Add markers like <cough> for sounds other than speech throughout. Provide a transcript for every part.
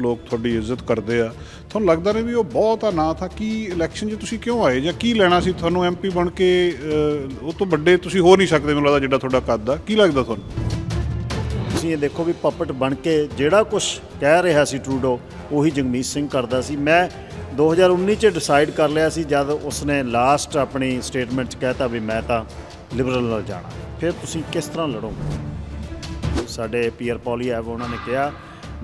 ਲੋਕ ਤੁਹਾਡੀ ਇੱਜ਼ਤ ਕਰਦੇ ਆ। ਤੁਹਾਨੂੰ ਲੱਗਦਾ ਨਹੀਂ ਵੀ ਉਹ ਬਹੁਤ ਆ, ਨਾ ਤਾਂ ਕੀ ਇਲੈਕਸ਼ਨ 'ਚ ਤੁਸੀਂ ਕਿਉਂ ਆਏ ਜਾਂ ਕੀ ਲੈਣਾ ਸੀ ਤੁਹਾਨੂੰ ਐਮਪੀ ਬਣ ਕੇ ਉਹ ਤੋਂ ਵੱਡੇ ਤੁਸੀਂ ਹੋ ਨਹੀਂ ਸਕਦੇ ਮੈਨੂੰ ਲੱਗਦਾ ਜਿੱਡਾ ਤੁਹਾਡਾ ਕੱਦ ਆ। ਕੀ ਲੱਗਦਾ ਤੁਹਾਨੂੰ? ਤੁਸੀਂ ਇਹ ਦੇਖੋ ਵੀ ਪਪਟ ਬਣ ਕੇ ਜਿਹੜਾ ਕੁਝ ਕਹਿ ਰਿਹਾ ਸੀ ਟਰੂਡੋ ਉਹੀ ਜਗਮੀਤ ਸਿੰਘ ਕਰਦਾ ਸੀ। ਮੈਂ 2019 ਚ ਡਿਸਾਈਡ ਕਰ ਲਿਆ ਸੀ, ਜਦ ਉਸਨੇ ਲਾਸਟ ਆਪਣੀ ਸਟੇਟਮੈਂਟ ਚ ਕਹਿਤਾ ਵੀ ਮੈਂ ਤਾਂ ਲਿਬਰਲ ਨਾਲ ਜਾਣਾ। ਫਿਰ ਤੁਸੀਂ ਕਿਸ ਤਰ੍ਹਾਂ ਲੜੋਗੇ? ਸਾਡੇ ਪੀਅਰ ਪੌਲੀ ਐਵ ਉਹਨਾਂ ਨੇ ਕਿਹਾ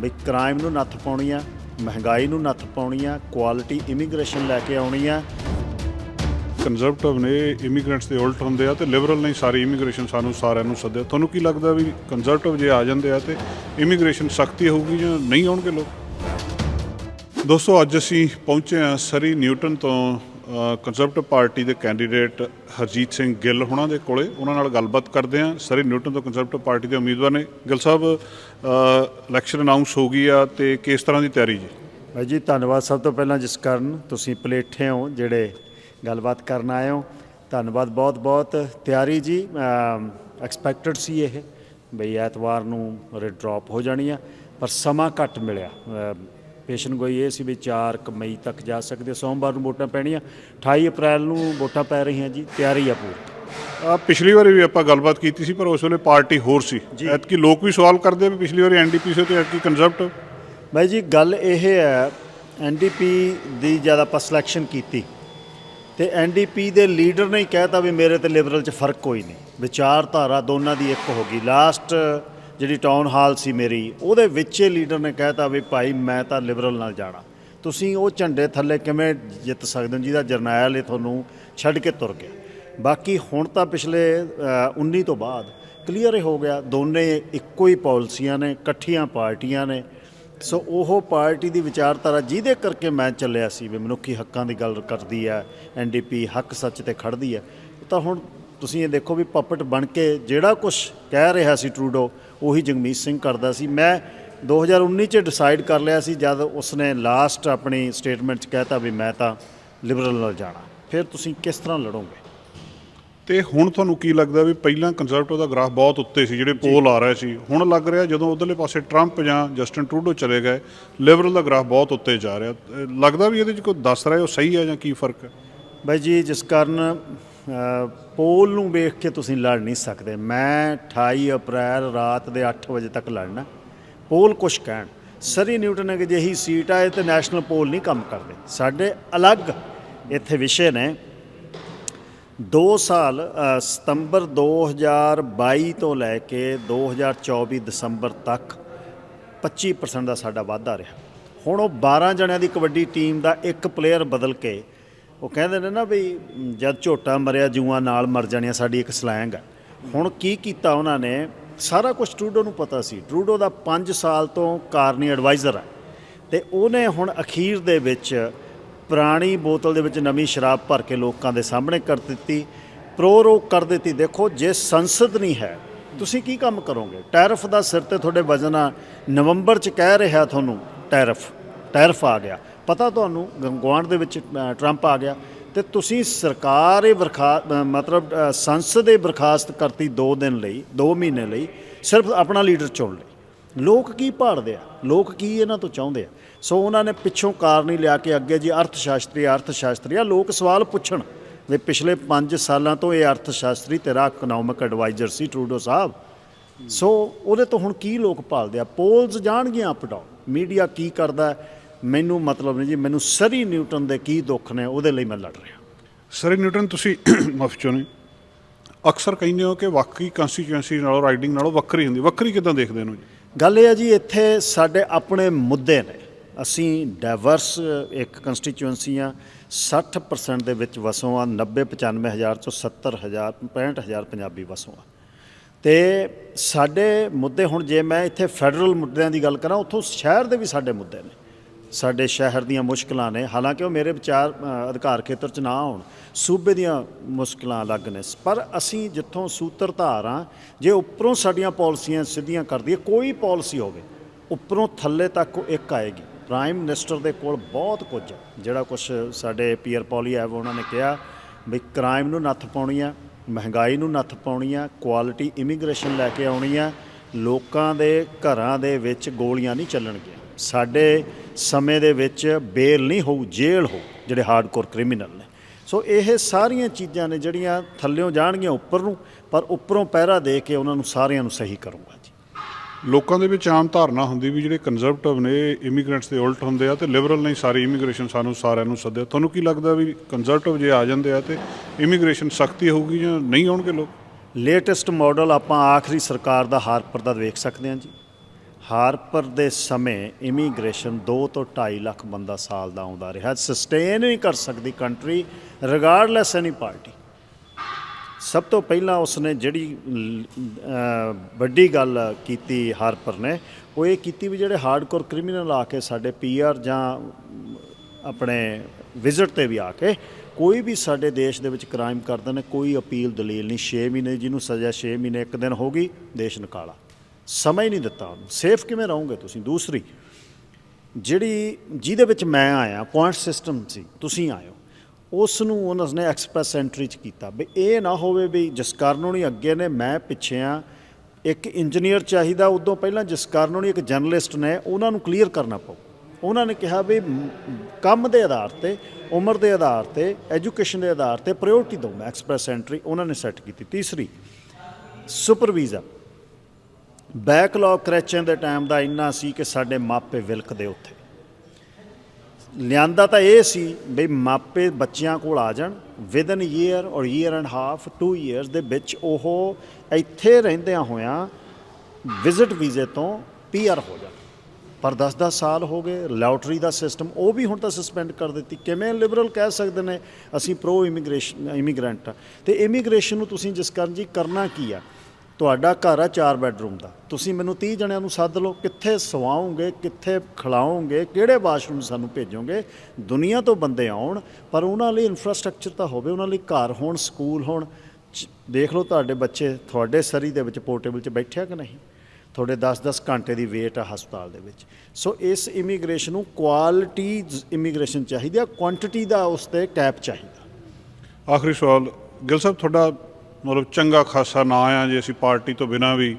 ਵੀ ਕ੍ਰਾਈਮ ਨੂੰ ਨੱਥ ਪਾਉਣੀ ਆ ਮਹਿੰਗਾਈ ਨੂੰ ਨੱਥ ਪਾਉਣੀ ਆ ਕੁਆਲਿਟੀ ਇਮੀਗ੍ਰੇਸ਼ਨ ਲੈ ਕੇ ਆਉਣੀ ਆ ਕੰਜ਼ਰਵੇਟਿਵ ਨੇ ਇਮੀਗ੍ਰੈਂਟਸ ਦੇ ਉਲਟ ਹੁੰਦੇ ਆ ਤੇ ਲਿਬਰਲ ਨੇ ਸਾਰੀ ਇਮੀਗ੍ਰੇਸ਼ਨ ਸਾਨੂੰ ਸਾਰਿਆਂ ਨੂੰ ਸੱਦਿਆ। ਤੁਹਾਨੂੰ ਕੀ ਲੱਗਦਾ ਵੀ ਕੰਜ਼ਰਵੇਟਿਵ ਜੇ ਆ ਜਾਂਦੇ ਆ ਤੇ ਇਮੀਗ੍ਰੇਸ਼ਨ ਸਖਤੀ ਹੋਊਗੀ ਜਾਂ ਨਹੀਂ ਆਉਣਗੇ ਲੋਕ? ਦੋਸਤੋ, ਅੱਜ ਅਸੀਂ ਪਹੁੰਚੇ ਆ ਸਰੀ ਨਿਊਟਨ ਤੋਂ ਕੰਜ਼ਰਵੇਟਿਵ ਪਾਰਟੀ ਦੇ ਕੈਂਡੀਡੇਟ ਹਰਜੀਤ ਸਿੰਘ ਗਿੱਲ ਹੁਣਾਂ ਦੇ ਕੋਲੇ ਉਹਨਾਂ ਨਾਲ ਗੱਲਬਾਤ ਕਰਦੇ ਆ ਸਰੀ ਨਿਊਟਨ ਤੋਂ ਕੰਜ਼ਰਵੇਟਿਵ ਪਾਰਟੀ ਦੇ ਉਮੀਦਵਾਰ ਨੇ। ਗਿੱਲ ਸਾਹਿਬ ਇਲੈਕਸ਼ਨ ਅਨਾਉਂਸ ਹੋ ਗਈ ਆ ਤੇ ਕਿਸ ਤਰ੍ਹਾਂ ਦੀ ਤਿਆਰੀ ਜੀ? ਭਾਈ ਜੀ, ਧੰਨਵਾਦ ਸਭ ਤੋਂ ਪਹਿਲਾਂ ਜਿਸ ਕਾਰਨ ਤੁਸੀਂ ਪਲੇਠੇ ਹੋ ਜਿਹੜੇ ਗੱਲਬਾਤ ਕਰਨ ਆਏ ਹੋ। ਧੰਨਵਾਦ ਬਹੁਤ ਬਹੁਤ। ਤਿਆਰੀ ਜੀ ਐਕਸਪੈਕਟਡ ਸੀ ਇਹ। ਬਈ ਐਤਵਾਰ ਨੂੰ ਡ੍ਰੌਪ ਹੋ ਜਾਣੀ ਆ, ਪਰ ਸਮਾਂ ਘੱਟ ਮਿਲਿਆ। ਪੇਸ਼ਨ ਗੋਈ ਇਹ ਸੀ ਵੀ 4 ਕੁ ਮਈ ਤੱਕ ਜਾ ਸਕਦੇ ਸੋਮਵਾਰ ਨੂੰ ਵੋਟਾਂ ਪੈਣੀਆਂ। 28 ਅਪ੍ਰੈਲ ਨੂੰ ਵੋਟਾਂ ਪੈ ਰਹੀਆਂ ਜੀ ਤਿਆਰੀ ਆ ਪੂਰੀ। ਆ ਪਿਛਲੀ ਵਾਰੀ ਵੀ ਆਪਾਂ ਗੱਲਬਾਤ ਕੀਤੀ ਸੀ ਪਰ ਉਸ ਵੇਲੇ ਪਾਰਟੀ ਹੋਰ ਸੀ। ਐਤਕੀ ਲੋਕ ਵੀ ਸਵਾਲ ਕਰਦੇ ਆ ਵੀ ਪਿਛਲੀ ਵਾਰੀ ਐਨਡੀਪੀ ਸੀ ਤੇ ਐਤਕੀ ਕੰਜ਼ਰਵੇਟਿਵ ਬਾਈ ਜੀ ਗੱਲ ਇਹ ਹੈ ਐਨਡੀਪੀ ਦੀ ਜਦ ਆਪਾਂ ਸਿਲੈਕਸ਼ਨ ਕੀਤੀ ਤੇ ਐਨਡੀਪੀ ਦੇ ਲੀਡਰ ਨੇ ਹੀ ਕਹਿਤਾ ਵੀ ਮੇਰੇ ਤੇ ਲਿਬਰਲ 'ਚ ਫ਼ਰਕ ਕੋਈ ਨਹੀਂ। ਵਿਚਾਰਧਾਰਾ ਦੋਨਾਂ ਦੀ ਇੱਕ ਹੋ ਗਈ। ਲਾਸਟ ਜਿਹੜੀ ਟਾਊਨ ਹਾਲ ਸੀ ਮੇਰੀ ਉਹਦੇ ਵਿੱਚ ਇਹ ਲੀਡਰ ਨੇ ਕਹਿਤਾ ਵੀ ਭਾਈ ਮੈਂ ਤਾਂ ਲਿਬਰਲ ਨਾਲ ਜਾਣਾ। ਤੁਸੀਂ ਉਹ ਝੰਡੇ ਥੱਲੇ ਕਿਵੇਂ ਜਿੱਤ ਸਕਦੇ ਹੋ? ਜਿਹਦਾ ਜਰਨੈਲ ਇਹ ਤੁਹਾਨੂੰ ਛੱਡ ਕੇ ਤੁਰ ਗਿਆ। ਬਾਕੀ ਹੁਣ ਤਾਂ ਪਿਛਲੇ ਅ, 19 ਤੋਂ ਬਾਅਦ ਕਲੀਅਰ ਹੋ ਗਿਆ ਦੋਨੇ ਇੱਕੋ ਹੀ ਪਾਲਿਸੀਆਂ ਨੇ ਇਕੱਠੀਆਂ ਪਾਰਟੀਆਂ ਨੇ। ਸੋ ਉਹ ਪਾਰਟੀ ਦੀ ਵਿਚਾਰਧਾਰਾ ਜਿਹਦੇ ਕਰਕੇ ਮੈਂ ਚੱਲਿਆ ਸੀ ਵੀ ਮਨੁੱਖੀ ਹੱਕਾਂ ਦੀ ਗੱਲ ਕਰਦੀ ਹੈ ਐਨਡੀਪੀ ਹੱਕ ਸੱਚ ਤੇ ਖੜਦੀ ਹੈ। ਤਾਂ ਹੁਣ ਤੁਸੀਂ ਇਹ ਦੇਖੋ ਵੀ ਪਪਟ ਬਣ ਕੇ ਜਿਹੜਾ ਕੁਝ ਕਹਿ ਰਿਹਾ ਸੀ ਟਰੂਡੋ ਉਹੀ ਜਗਮੀਤ ਸਿੰਘ ਕਰਦਾ ਸੀ। ਮੈਂ 2019 ਚ ਡਿਸਾਈਡ ਕਰ ਲਿਆ ਸੀ ਜਦ ਉਸਨੇ ਲਾਸਟ ਆਪਣੀ ਸਟੇਟਮੈਂਟ ਚ ਕਹਿਤਾ ਵੀ ਮੈਂ ਤਾਂ ਲਿਬਰਲ ਨਾਲ ਜਾਣਾ। ਫਿਰ ਤੁਸੀਂ ਕਿਸ ਤਰ੍ਹਾਂ ਲੜੋਗੇ? ਤੇ ਹੁਣ ਤੁਹਾਨੂੰ ਕੀ ਲੱਗਦਾ ਵੀ ਪਹਿਲਾਂ ਕੰਜ਼ਰਵੇਟਿਵ ਦਾ ਗ੍ਰਾਫ ਬਹੁਤ ਉੱਤੇ ਸੀ ਜਿਹੜੇ ਪੋਲ ਆ ਰਹੇ ਸੀ। ਹੁਣ ਲੱਗ ਰਿਹਾ ਜਦੋਂ ਉਧਰਲੇ ਪਾਸੇ ਟਰੰਪ ਜਾਂ ਜਸਟਨ ਟਰੂਡੋ ਚਲੇ ਗਏ ਲਿਬਰਲ ਦਾ ਗ੍ਰਾਫ ਬਹੁਤ ਉੱਤੇ ਜਾ ਰਿਹਾ। ਲੱਗਦਾ ਵੀ ਇਹਦੇ 'ਚ ਕੋਈ ਦੱਸ ਰਿਹਾ ਉਹ ਸਹੀ ਹੈ ਜਾਂ ਕੀ ਫ਼ਰਕ ਹੈ? ਬਾਈ ਜੀ ਜਿਸ ਕਾਰਨ ਪੋਲ ਨੂੰ ਵੇਖ ਕੇ ਤੁਸੀਂ ਲੜ ਨਹੀਂ ਸਕਦੇ। ਮੈਂ 28 ਅਪ੍ਰੈਲ ਰਾਤ ਦੇ 8 ਵਜੇ ਤੱਕ ਲੜਨਾ। ਪੋਲ ਕੁਛ ਕਹਿਣ। ਸਰੀ ਨਿਊਟਨ ਇੱਕ ਜਿਹੀ ਸੀਟ ਆਏ ਇਹ ਤੇ ਨੈਸ਼ਨਲ ਪੋਲ ਨਹੀਂ ਕੰਮ ਕਰਦੇ। ਸਾਡੇ ਅਲੱਗ ਇੱਥੇ ਵਿਸ਼ੇ ਨੇ। 2 ਸਾਲ ਅ, ਸਤੰਬਰ 2022 ਤੋਂ ਲੈ ਕੇ 2024 ਦਸੰਬਰ ਤੱਕ 25% ਦਾ ਸਾਡਾ ਵਾਧਾ ਰਿਹਾ। ਹੁਣ ਉਹ 12 ਜਣਿਆਂ ਦੀ ਕਬੱਡੀ ਟੀਮ ਦਾ ਇੱਕ ਪਲੇਅਰ ਬਦਲ ਕੇ ਉਹ ਕਹਿੰਦੇ ਨੇ ਨਾ ਵੀ ਜਦ ਝੋਟਾ ਮਰਿਆ, ਜੂਆਂ ਨਾਲ ਮਰ ਜਾਣੀਆਂ, ਸਾਡੀ ਇੱਕ ਸਲੈਂਗ ਹੈ ਹੁਣ ਕੀ ਕੀਤਾ ਉਹਨਾਂ ਨੇ? ਸਾਰਾ ਕੁਝ ਟਰੂਡੋ ਨੂੰ ਪਤਾ ਸੀ। ਟਰੂਡੋ ਦਾ 5 ਸਾਲ ਤੋਂ ਕਾਰਨੀ ਐਡਵਾਈਜ਼ਰ ਹੈ ਤੇ ਉਹਨੇ ਹੁਣ ਅਖੀਰ ਦੇ ਵਿੱਚ ਪੁਰਾਣੀ ਬੋਤਲ ਦੇ ਵਿੱਚ ਨਵੀਂ ਸ਼ਰਾਬ ਭਰ ਕੇ ਲੋਕਾਂ ਦੇ ਸਾਹਮਣੇ ਕਰ ਦਿੱਤੀ। ਪ੍ਰੋ ਕਰ ਦਿੱਤੀ। ਦੇਖੋ, ਜੇ ਸੰਸਦ ਨਹੀਂ ਹੈ, ਤੁਸੀਂ ਕੀ ਕੰਮ ਕਰੋਗੇ? ਟੈਰਫ ਦਾ ਸਿਰ ਤੇ ਤੁਹਾਡੇ ਵਜ਼ਨ ਆ। ਨਵੰਬਰ ਚ ਕਹਿ ਰਿਹਾ ਤੁਹਾਨੂੰ, ਟੈਰਫ ਟੈਰਫ ਆ ਗਿਆ। ਪਤਾ ਤੁਹਾਨੂੰ ਗਵਾਂਡ ਦੇ ਵਿੱਚ ਟਰੰਪ ਆ ਗਿਆ ਤੇ ਤੁਸੀਂ ਸਰਕਾਰ ਇਹ ਬਰਖਾ ਮਤਲਬ ਸੰਸਦ ਇਹ ਬਰਖਾਸਤ ਕਰਤੀ 2 ਦਿਨ ਲਈ 2 ਮਹੀਨੇ ਲਈ, ਸਿਰਫ ਆਪਣਾ ਲੀਡਰ ਚੁਣ ਲਈ। ਲੋਕ ਕੀ ਭਾਲਦੇ ਆ? ਲੋਕ ਕੀ ਇਹਨਾਂ ਤੋਂ ਚਾਹੁੰਦੇ ਆ? ਸੋ ਉਹਨਾਂ ਨੇ ਪਿੱਛੋਂ ਕਾਰਨ ਹੀ ਲਿਆ ਕੇ ਅੱਗੇ ਜੀ ਅਰਥ ਸ਼ਾਸਤਰੀ ਅਰਥ ਸ਼ਾਸਤਰੀ ਆ, ਲੋਕ ਸਵਾਲ ਪੁੱਛਣ ਵੀ ਪਿਛਲੇ 5 ਸਾਲਾਂ ਤੋਂ ਇਹ ਅਰਥ ਸ਼ਾਸਤਰੀ ਤੇਰਾ ਇਕਨੋਮਿਕ ਐਡਵਾਈਜ਼ਰ ਸੀ ਟਰੂਡੋ ਸਾਹਿਬ। ਸੋ ਉਹਦੇ ਤੋਂ ਹੁਣ ਕੀ ਲੋਕ ਭਾਲਦੇ ਆ? ਪੋਲਸ ਜਾਣਗੀਆਂ ਅਪ ਡਾਊਨ ਮੀਡੀਆ ਕੀ ਕਰਦਾ? ਮੈਨੂੰ ਮਤਲਬ ਨਹੀਂ ਜੀ ਮੈਨੂੰ ਸਰੀ ਨਿਊਟਨ ਦੇ ਕੀ ਦੁੱਖ ਨੇ ਉਹਦੇ ਲਈ ਮੈਂ ਲੜ ਰਿਹਾ। ਸਰ ਨਿਊਟਨ ਤੁਸੀਂ <coughs> ਮਾਫ ਚਾਹੁੰਦੇ ਅਕਸਰ ਕਹਿੰਦੇ ਹੋ ਕਿ ਵਾਕਈ ਕੰਸਟੀਚੁਐਂਸੀ ਨਾਲੋਂ ਰਾਈਡਿੰਗ ਨਾਲੋਂ ਵੱਖਰੀ ਹੁੰਦੀ। ਵੱਖਰੀ ਕਿਦਾਂ ਦੇਖਦੇ ਹੋ ਜੀ? ਗੱਲ ਇਹ ਹੈ ਜੀ ਇੱਥੇ ਸਾਡੇ ਆਪਣੇ ਮੁੱਦੇ ਨੇ। ਅਸੀਂ ਡਾਈਵਰਸ ਇੱਕ ਕੰਸਟੀਚੁਐਂਸੀ ਆ 60% ਦੇ ਵਿੱਚ ਵਸੋਂ ਆ 90 95 ਹਜ਼ਾਰ ਚੋਂ 70 ਹਜ਼ਾਰ 65 ਹਜ਼ਾਰ ਪੰਜਾਬੀ ਵਸੋਂ ਆ। ਤੇ ਸਾਡੇ ਮੁੱਦੇ ਹੁਣ ਜੇ ਮੈਂ ਇੱਥੇ ਫੈਡਰਲ ਮੁੱਦਿਆਂ ਦੀ ਗੱਲ ਕਰਾਂ ਉੱਥੋਂ ਸ਼ਹਿਰ ਦੇ ਵੀ ਸਾਡੇ ਮੁੱਦੇ ਨੇ। ਸਾਡੇ ਸ਼ਹਿਰ ਦੀਆਂ ਮੁਸ਼ਕਲਾਂ ਨੇ। ਹਾਲਾਂਕਿ ਉਹ ਮੇਰੇ ਵਿਚਾਰ ਅਧਿਕਾਰ ਖੇਤਰ 'ਚ ਨਾ ਆਉਣ, ਸੂਬੇ ਦੀਆਂ ਮੁਸ਼ਕਲਾਂ ਅਲੱਗ ਨੇ। ਪਰ ਅਸੀਂ ਜਿੱਥੋਂ ਸੂਤਰਧਾਰ ਆ, ਜੇ ਉੱਪਰੋਂ ਸਾਡੀਆਂ ਪਾਲਿਸੀਆਂ ਸਿੱਧੀਆਂ ਕਰਦੀ ਹੈ ਕੋਈ ਪਾਲਿਸੀ ਹੋਵੇ, ਉੱਪਰੋਂ ਥੱਲੇ ਤੱਕ ਉਹ ਇੱਕ ਆਏਗੀ। ਪ੍ਰਾਈਮ ਮਿਨਿਸਟਰ ਦੇ ਕੋਲ ਬਹੁਤ ਕੁਝ ਜਿਹੜਾ ਕੁਝ ਸਾਡੇ ਪੀਅਰ ਪੌਲੀ ਐਵ ਉਹਨਾਂ ਨੇ ਕਿਹਾ ਵੀ ਕ੍ਰਾਈਮ ਨੂੰ ਨੱਥ ਪਾਉਣੀ ਆ, ਮਹਿੰਗਾਈ ਨੂੰ ਨੱਥ ਪਾਉਣੀ ਆ ਕੁਆਲਿਟੀ ਇਮੀਗ੍ਰੇਸ਼ਨ ਲੈ ਕੇ ਆਉਣੀ ਆ, ਲੋਕਾਂ ਦੇ ਘਰਾਂ ਦੇ ਵਿੱਚ ਗੋਲੀਆਂ ਨਹੀਂ ਚੱਲਣਗੀਆਂ। ਸਾਡੇ ਸਮੇਂ ਦੇ ਵਿੱਚ ਬੇਲ ਨਹੀਂ ਹੋਊ ਜੇਲ੍ਹ ਹੋ ਜਿਹੜੇ ਹਾਰਡਕੋਰ ਕ੍ਰਿਮੀਨਲ ਨੇ। ਸੋ ਇਹ ਸਾਰੀਆਂ ਚੀਜ਼ਾਂ ਨੇ ਜਿਹੜੀਆਂ ਥੱਲਿਓਂ ਜਾਣਗੀਆਂ ਉੱਪਰ ਨੂੰ ਪਰ ਉੱਪਰੋਂ ਪਹਿਰਾ ਦੇ ਕੇ ਉਹਨਾਂ ਨੂੰ ਸਾਰਿਆਂ ਨੂੰ ਸਹੀ ਕਰੂੰਗਾ ਜੀ। ਲੋਕਾਂ ਦੇ ਵਿੱਚ ਆਮ ਧਾਰਨਾ ਹੁੰਦੀ ਵੀ ਜਿਹੜੇ ਕੰਜ਼ਰਵੇਟਿਵ ਨੇ ਇਮੀਗ੍ਰੈਂਟਸ ਦੇ ਉਲਟ ਹੁੰਦੇ ਆ ਤੇ ਲਿਬਰਲ ਨਹੀਂ ਸਾਰੀ ਇਮੀਗ੍ਰੇਸ਼ਨ ਸਾਨੂੰ ਸਾਰਿਆਂ ਨੂੰ ਸੱਦਿਆ। ਤੁਹਾਨੂੰ ਕੀ ਲੱਗਦਾ ਵੀ ਕੰਜ਼ਰਵੇਟਿਵ ਜੇ ਆ ਜਾਂਦੇ ਆ ਤੇ ਇਮੀਗ੍ਰੇਸ਼ਨ ਸਖਤੀ ਹੋਊਗੀ ਜਾਂ ਨਹੀਂ ਆਉਣਗੇ ਲੋਕ? ਲੇਟੈਸਟ ਮਾਡਲ ਆਪਾਂ ਆਖਰੀ ਸਰਕਾਰ ਦਾ ਹਾਰਪਰ ਦਾ ਵੇਖ ਸਕਦੇ ਹਾਂ ਜੀ। ਹਾਰਪਰ ਦੇ ਸਮੇਂ ਇਮੀਗ੍ਰੇਸ਼ਨ 2 ਤੋਂ 2.5 ਲੱਖ ਬੰਦਾ ਸਾਲ ਦਾ ਆਉਂਦਾ ਰਿਹਾ। ਸਸਟੇਨ ਨਹੀਂ ਕਰ ਸਕਦੀ ਕੰਟਰੀ ਰਿਗਾਰਡਲੈਸ ਐਨੀ ਪਾਰਟੀ ਸਭ ਤੋਂ ਪਹਿਲਾਂ ਉਸਨੇ ਜਿਹੜੀ ਵੱਡੀ ਗੱਲ ਕੀਤੀ ਹਾਰਪਰ ਨੇ, ਉਹ ਇਹ ਕੀਤੀ ਵੀ ਜਿਹੜੇ ਹਾਰਡਕੋਰ ਕ੍ਰਿਮੀਨਲ ਆ ਕੇ ਸਾਡੇ ਪੀਆਰ ਜਾਂ ਆਪਣੇ ਵਿਜ਼ਿਟ ਤੇ ਵੀ ਆ ਕੇ ਕੋਈ ਵੀ ਸਾਡੇ ਦੇਸ਼ ਦੇ ਵਿੱਚ ਕ੍ਰਾਈਮ ਕਰਦੇ ਨੇ, ਕੋਈ ਅਪੀਲ ਦਲੀਲ ਨਹੀਂ। 6 ਮਹੀਨੇ ਜਿਹਨੂੰ ਸਜ਼ਾ 6 ਮਹੀਨੇ ਇੱਕ ਦਿਨ ਹੋ ਗਈ, ਦੇਸ਼ ਨਿਕਾਲਾ ਸਮਾਂ ਹੀ ਨਹੀਂ ਦਿੱਤਾ ਸੇਫ ਕਿਵੇਂ ਰਹੋਗੇ ਤੁਸੀਂ? ਦੂਸਰੀ, ਜਿਹੜੀ ਜਿਹਦੇ ਵਿੱਚ ਮੈਂ ਆਇਆ ਪੁਆਇੰਟ ਸਿਸਟਮ ਸੀ, ਤੁਸੀਂ ਆਇਓ ਉਸ ਨੂੰ ਉਹਨਾਂ ਨੇ ਐਕਸਪ੍ਰੈਸ ਐਂਟਰੀ ਚ ਕੀਤਾ ਵੀ ਇਹ ਨਾ ਹੋਵੇ ਵੀ ਜਿਸ ਕਾਰਨ ਉਹਨੀ ਅੱਗੇ ਨੇ, ਮੈਂ ਪਿੱਛੇ ਆ ਇੱਕ ਇੰਜੀਨੀਅਰ ਚਾਹੀਦਾ, ਉਦੋਂ ਪਹਿਲਾਂ ਜਿਸ ਕਾਰਨ ਉਹਨੀ ਇੱਕ ਜਰਨਲਿਸਟ ਨੇ, ਉਹਨਾਂ ਨੂੰ ਕਲੀਅਰ ਕਰਨਾ ਪਊ। ਉਹਨਾਂ ਨੇ ਕਿਹਾ ਵੀ ਕੰਮ ਦੇ ਆਧਾਰ ਤੇ, ਉਮਰ ਦੇ ਆਧਾਰ ਤੇ ਐਜੂਕੇਸ਼ਨ ਦੇ ਆਧਾਰ ਤੇ ਪ੍ਰਾਇੋਰਟੀ ਦਊਂ ਮੈਂ ਐਕਸਪ੍ਰੈਸ ਐਂਟਰੀ ਉਹਨਾਂ ਨੇ ਸੈੱਟ ਕੀਤੀ। ਤੀਸਰੀ ਸੁਪਰਵੀਜ਼ਾ ਬੈਕਲੌਗ ਕਰੈਚਨ ਦੇ ਟਾਈਮ ਦਾ ਇੰਨਾ ਸੀ ਕਿ ਸਾਡੇ ਮਾਪੇ ਵਿਲਕਦੇ ਉੱਥੇ। ਲਿਆਂਦਾ ਤਾਂ ਇਹ ਸੀ ਵੀ ਮਾਪੇ ਬੱਚਿਆਂ ਕੋਲ ਆ ਜਾਣ with in year or year and half 2 years ਦੇ ਵਿੱਚ ਉਹ ਇੱਥੇ ਰਹਿੰਦਿਆਂ ਹੋਇਆਂ ਵਿਜ਼ਿਟ ਵੀਜ਼ੇ ਤੋਂ ਪੀਆਰ ਹੋ ਜਾਣ। ਪਰ 10-10 ਸਾਲ ਹੋ ਗਏ ਲਾਟਰੀ ਦਾ ਸਿਸਟਮ ਉਹ ਵੀ ਹੁਣ ਤਾਂ ਸਸਪੈਂਡ ਕਰ ਦਿੱਤੀ। ਕਿਵੇਂ ਲਿਬਰਲ ਕਹਿ ਸਕਦੇ ਨੇ, ਅਸੀਂ ਪ੍ਰੋ ਇਮੀਗ੍ਰੇਸ਼ਨ ਇਮੀਗ੍ਰੈਂਟ ਆ। ਤੇ ਇਮੀਗ੍ਰੇਸ਼ਨ ਨੂੰ ਤੁਸੀਂ ਜਿਸ ਕਰਨ ਜੀ, ਕਰਨਾ ਕੀ ਆ? ਤੁਹਾਡਾ ਘਰ ਆ 4 ਬੈੱਡਰੂਮ ਦਾ। ਤੁਸੀਂ ਮੈਨੂੰ 30 ਜਣਿਆਂ ਨੂੰ ਸੱਦ ਲਓ, ਕਿੱਥੇ ਸਵਾਓਗੇ, ਕਿੱਥੇ ਖਿਲਾਓਗੇ, ਕਿਹੜੇ ਵਾਸ਼ਰੂਮ ਸਾਨੂੰ ਭੇਜੋਗੇ, ਦੁਨੀਆ ਤੋਂ ਬੰਦੇ ਆਉਣ, ਪਰ ਉਹਨਾਂ ਲਈ ਇਨਫਰਾਸਟ੍ਰਕਚਰ ਤਾਂ ਹੋਵੇ, ਉਹਨਾਂ ਲਈ ਘਰ ਹੋਣ, ਸਕੂਲ ਹੋਣ। ਦੇਖ ਲਓ ਤੁਹਾਡੇ ਬੱਚੇ ਤੁਹਾਡੇ ਸਰੀ ਦੇ ਵਿੱਚ ਪੋਰਟੇਬਲ 'ਚ ਬੈਠਿਆ ਕਿ ਨਹੀਂ? ਤੁਹਾਡੇ 10-10 ਘੰਟੇ ਦੀ ਵੇਟ ਆ ਹਸਪਤਾਲ ਦੇ ਵਿੱਚ। ਸੋ ਇਸ ਇਮੀਗ੍ਰੇਸ਼ਨ ਨੂੰ ਕੁਆਲਿਟੀ ਇਮੀਗ੍ਰੇਸ਼ਨ ਚਾਹੀਦੀ ਆ ਕੁਆਂਟੀਟੀ ਦਾ ਉਸ ਤੇ ਕੈਪ ਚਾਹੀਦਾ। ਆਖਰੀ ਸਵਾਲ, ਗਿਲ ਸਾਹਿਬ, ਤੁਹਾਡਾ ਮਤਲਬ ਚੰਗਾ ਖਾਸਾ ਨਾਂ ਆ ਜੇ ਅਸੀਂ ਪਾਰਟੀ ਤੋਂ ਬਿਨਾਂ ਵੀ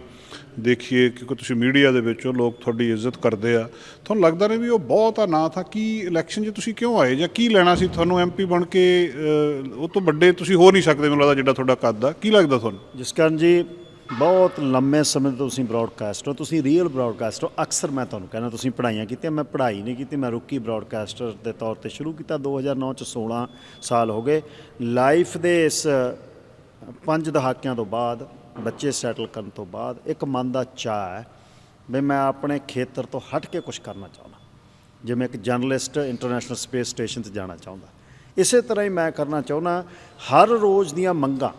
ਦੇਖੀਏ, ਕਿਉਂਕਿ ਤੁਸੀਂ ਮੀਡੀਆ ਦੇ ਵਿੱਚ ਹੋ, ਲੋਕ ਤੁਹਾਡੀ ਇੱਜ਼ਤ ਕਰਦੇ ਆ। ਤੁਹਾਨੂੰ ਲੱਗਦਾ ਨਹੀਂ ਵੀ ਉਹ ਬਹੁਤ ਆ ਨਾਂ ਥਾ? ਕੀ ਇਲੈਕਸ਼ਨ 'ਚ ਤੁਸੀਂ ਕਿਉਂ ਆਏ? ਜਾਂ ਕੀ ਲੈਣਾ ਸੀ ਤੁਹਾਨੂੰ ਐਮਪੀ ਬਣ ਕੇ? ਉਹ ਤੋਂ ਵੱਡੇ ਤੁਸੀਂ ਹੋ ਨਹੀਂ ਸਕਦੇ, ਮੈਨੂੰ ਲੱਗਦਾ ਜਿਹੜਾ ਤੁਹਾਡਾ ਕੱਦ ਆ। ਕੀ ਲੱਗਦਾ ਤੁਹਾਨੂੰ? ਜਿਸ ਕਾਰਨ ਜੀ, ਬਹੁਤ ਲੰਮੇ ਸਮੇਂ ਤੋਂ ਤੁਸੀਂ ਬ੍ਰਾਡਕਾਸਟਰ ਹੋ, ਤੁਸੀਂ ਰੀਅਲ ਬ੍ਰਾਡਕਾਸਟਰ ਹੋ। ਅਕਸਰ ਮੈਂ ਤੁਹਾਨੂੰ ਕਹਿੰਦਾ, ਤੁਸੀਂ ਪੜ੍ਹਾਈਆਂ ਕੀਤੀਆਂ, ਮੈਂ ਪੜ੍ਹਾਈ ਨਹੀਂ ਕੀਤੀ, ਮੈਂ ਰੁਕੀ ਬ੍ਰਾਡਕਾਸਟਰ ਦੇ ਤੌਰ ਤੇ ਸ਼ੁਰੂ ਕੀਤਾ। 2009 ਚ 16 ਸਾਲ ਹੋ ਗਏ। ਲਾਈਫ ਦੇ ਇਸ ਪੰਜ ਦਹਾਕਿਆਂ ਤੋਂ ਬਾਅਦ, ਬੱਚੇ ਸੈਟਲ ਕਰਨ ਤੋਂ ਬਾਅਦ, ਇੱਕ ਮਨ ਦਾ ਚਾਹ ਹੈ ਵੀ ਮੈਂ ਆਪਣੇ ਖੇਤਰ ਤੋਂ ਹਟ ਕੇ ਕੁਝ ਕਰਨਾ ਚਾਹੁੰਦਾ। ਜਿਵੇਂ ਇੱਕ ਜਰਨਲਿਸਟ ਇੰਟਰਨੈਸ਼ਨਲ ਸਪੇਸ ਸਟੇਸ਼ਨ ਤੇ ਜਾਣਾ ਚਾਹੁੰਦਾ। ਇਸੇ ਤਰ੍ਹਾਂ ਹੀ ਮੈਂ ਕਰਨਾ ਚਾਹੁੰਦਾ, ਹਰ ਰੋਜ਼ ਦੀਆਂ ਮੰਗਾਂ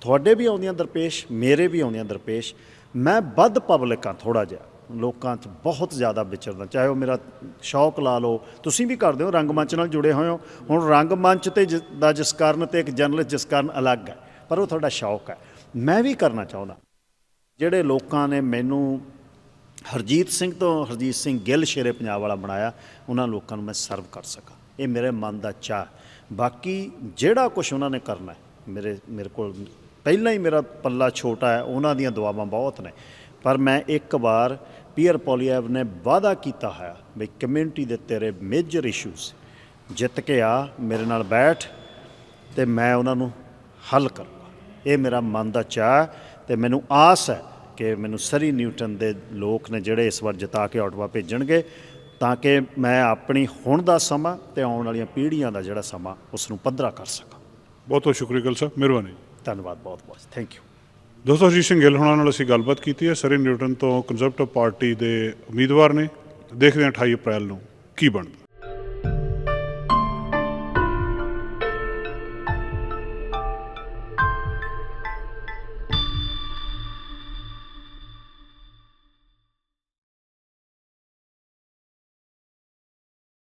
ਤੁਹਾਡੇ ਵੀ ਆਉਂਦੀਆਂ ਦਰਪੇਸ਼, ਮੇਰੇ ਵੀ ਆਉਂਦੀਆਂ ਦਰਪੇਸ਼। ਮੈਂ ਵੱਧ ਪਬਲਿਕਾਂ ਥੋੜਾ ਜਿਹਾ। ਲੋਕਾਂ 'ਚ ਬਹੁਤ ਜ਼ਿਆਦਾ ਵਿਚਰਦਾ। ਚਾਹੇ ਉਹ ਮੇਰਾ ਸ਼ੌਕ ਲਾ ਲਓ, ਤੁਸੀਂ ਵੀ ਕਰਦੇ ਹੋ ਰੰਗਮੰਚ ਨਾਲ ਜੁੜੇ ਹੋਏ ਹੋ। ਹੁਣ ਰੰਗਮੰਚ ਤੇ ਜਿ- ਦਾ ਜਿਸ ਕਾਰਨ ਤੇ ਇੱਕ ਜਰਨਲਿਸਟ ਜਿਸ ਕਾਰਨ ਅਲੱਗ ਹੈ। ਪਰ ਉਹ ਤੁਹਾਡਾ ਸ਼ੌਕ ਹੈ। ਮੈਂ ਵੀ ਕਰਨਾ ਚਾਹੁੰਦਾ। ਜਿਹੜੇ ਲੋਕਾਂ ਨੇ ਮੈਨੂੰ ਹਰਜੀਤ ਸਿੰਘ ਤੋਂ ਹਰਜੀਤ ਸਿੰਘ ਗਿੱਲ ਸ਼ੇਰੇ ਪੰਜਾਬ ਵਾਲਾ ਬਣਾਇਆ, ਉਹਨਾਂ ਲੋਕਾਂ ਨੂੰ ਮੈਂ ਸਰਵ ਕਰ ਸਕਾਂ। ਇਹ ਮੇਰੇ ਮਨ ਦਾ ਚਾਹ ਬਾਕੀ ਜਿਹੜਾ ਕੁਝ ਉਹਨਾਂ ਨੇ ਕਰਨਾ ਮੇਰੇ ਮੇਰੇ ਕੋਲ ਪਹਿਲਾਂ ਹੀ ਮੇਰਾ ਪੱਲਾ ਛੋਟਾ ਹੈ, ਉਹਨਾਂ ਦੀਆਂ ਦੁਆਵਾਂ ਬਹੁਤ ਨੇ। ਪਰ ਮੈਂ ਇੱਕ ਵਾਰ ਪੀਅਰ ਪੋਲੀਐਵ ਨੇ ਵਾਅਦਾ ਕੀਤਾ ਹੋਇਆ ਵੀ ਕਮਿਊਨਿਟੀ ਦੇ ਤੇਰੇ ਮੇਜਰ ਇਸ਼ੂਜ਼ ਜਿੱਤ ਕੇ ਆ, ਮੇਰੇ ਨਾਲ ਬੈਠ ਤੇ ਮੈਂ ਉਹਨਾਂ ਨੂੰ ਹੱਲ ਕਰਾਂ। ਇਹ ਮੇਰਾ ਮਨ ਦਾ ਚਾਹ ਤੇ ਮੈਨੂੰ ਆਸ ਹੈ ਕਿ ਮੈਨੂੰ ਸਰੀ ਨਿਊਟਨ ਦੇ ਲੋਕ ਨੇ ਜਿਹੜੇ ਇਸ ਵਾਰ ਜਿਤਾ ਕੇ ਆਟਵਾ ਭੇਜਣਗੇ ਤਾਂ ਕਿ ਮੈਂ ਆਪਣੀ ਹੁਣ ਦਾ ਸਮਾਂ ਤੇ ਆਉਣ ਵਾਲੀਆਂ ਪੀੜ੍ਹੀਆਂ ਦਾ ਜਿਹੜਾ ਸਮਾਂ ਉਸ ਨੂੰ ਪੱਧਰਾ ਕਰ ਸਕਾਂ। ਬਹੁਤ ਬਹੁਤ ਸ਼ੁਕਰੀਆ ਗਿਲ ਸਾਹਿਬ ਮਿਹਰਬਾਨੀ। ਧੰਨਵਾਦ ਬਹੁਤ ਬਹੁਤ ਥੈਂਕ ਯੂ ਦੋਸਤੋ ਅਜੀਤ ਸਿੰਘ ਗਿੱਲ ਹੋਣਾ ਨਾਲ ਅਸੀਂ ਗੱਲਬਾਤ ਕੀਤੀ ਹੈ। ਸਰੀ ਨਿਊਟਨ ਤੋਂ ਕੰਜ਼ਰਵੇਟਿਵ ਪਾਰਟੀ ਦੇ ਉਮੀਦਵਾਰ ਨੇ। ਦੇਖਦੇ ਹਾਂ 28 ਅਪ੍ਰੈਲ ਨੂੰ ਕੀ ਬਣਦਾ।